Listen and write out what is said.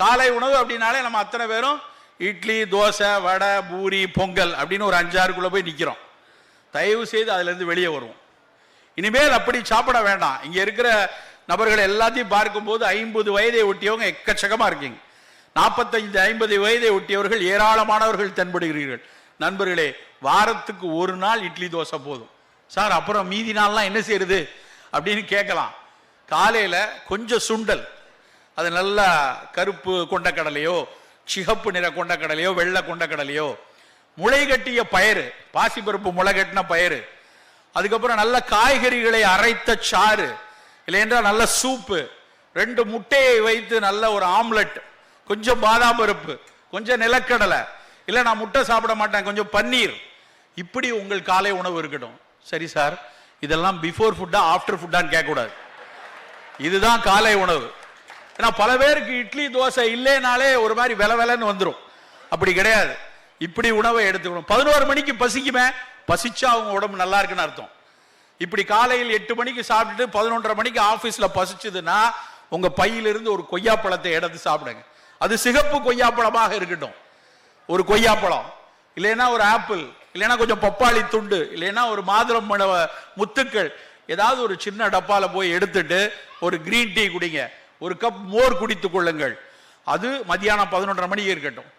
காலை உணவு அப்படின்னாலே நம்ம அத்தனை பேரும் இட்லி தோசை வடை பூரி பொங்கல் அப்படின்னு ஒரு அஞ்சாறுக்குள்ளே போய் நிற்கிறோம் தயவு செய்து அதுலேருந்து வெளியே வருவோம். இனிமேல் அப்படி சாப்பிட வேண்டாம். இங்கே இருக்கிற நபர்கள் எல்லாத்தையும் பார்க்கும்போது ஐம்பது வயதை ஒட்டியவங்க எக்கச்சக்கமாக இருக்கீங்க. நாற்பத்தைந்து ஐம்பது வயதை ஒட்டியவர்கள் ஏராளமானவர்கள் தென்படுகிறீர்கள். நண்பர்களே வாரத்துக்கு ஒரு நாள் இட்லி தோசை போதும். சார் அப்புறம் மீதி நாள்லாம் என்ன செய்யறது? அப்படின்னு கேட்கலாம். காலையில் கொஞ்சம் சுண்டல். அது நல்லா கருப்பு கொண்டக்கடலையோ சிகப்பு நிற கொண்டக்கடலையோ வெள்ளை கொண்டக்கடலையோ. முளை கட்டிய பயிறு பாசிப்பருப்பு முளை கட்டின பயிறு. அதுக்கப்புறம் நல்ல காய்கறிகளை அரைத்த சாறு. இல்லையென்றால் நல்ல சூப்பு. ரெண்டு முட்டையை வைத்து நல்ல ஒரு ஆம்லெட். கொஞ்சம் பாதாம் பருப்பு கொஞ்சம் நிலக்கடலை. இல்லை நான் முட்டை சாப்பிட மாட்டேன் கொஞ்சம் பன்னீர். இப்படி உங்கள் காலை உணவு இருக்கட்டும். சரி சார். இதெல்லாம் பிஃபோர் ஃபுட்டா ஆஃப்டர் ஃபுட்டான்னு கேட்கக்கூடாது. இதுதான் காலை உணவு. ஏன்னா பல பேருக்கு இட்லி தோசை இல்லைனாலே ஒரு மாதிரி வில விலன்னு வந்துடும் அப்படி கிடையாது. இப்படி உணவை எடுத்துக்கணும். பதினோரு மணிக்கு பசிக்குமே பசிச்சா அவங்க உடம்பு நல்லா இருக்குன்னு அர்த்தம். இப்படி காலையில் எட்டு மணிக்கு சாப்பிட்டுட்டு பதினொன்றரை மணிக்கு ஆஃபீஸில் பசிச்சதுன்னா உங்கள் பையிலிருந்து ஒரு கொய்யாப்பழத்தை எடுத்து சாப்பிடுங்க. அது சிகப்பு கொய்யாப்பழமாக இருக்கட்டும். ஒரு கொய்யாப்பழம். இல்லைன்னா ஒரு ஆப்பிள். இல்லைன்னா கொஞ்சம் பப்பாளி துண்டு. இல்லைன்னா ஒரு மாதுளம் பழ முத்துக்கள். ஏதாவது ஒரு சின்ன டப்பாவில் போய் எடுத்துட்டு ஒரு க்ரீன் டீ குடிங்க. ஒரு கப் மோர் குடித்துக் கொள்ளுங்கள். அது மதியானம் பதினொன்றரை மணிக்கு இருக்கட்டும்.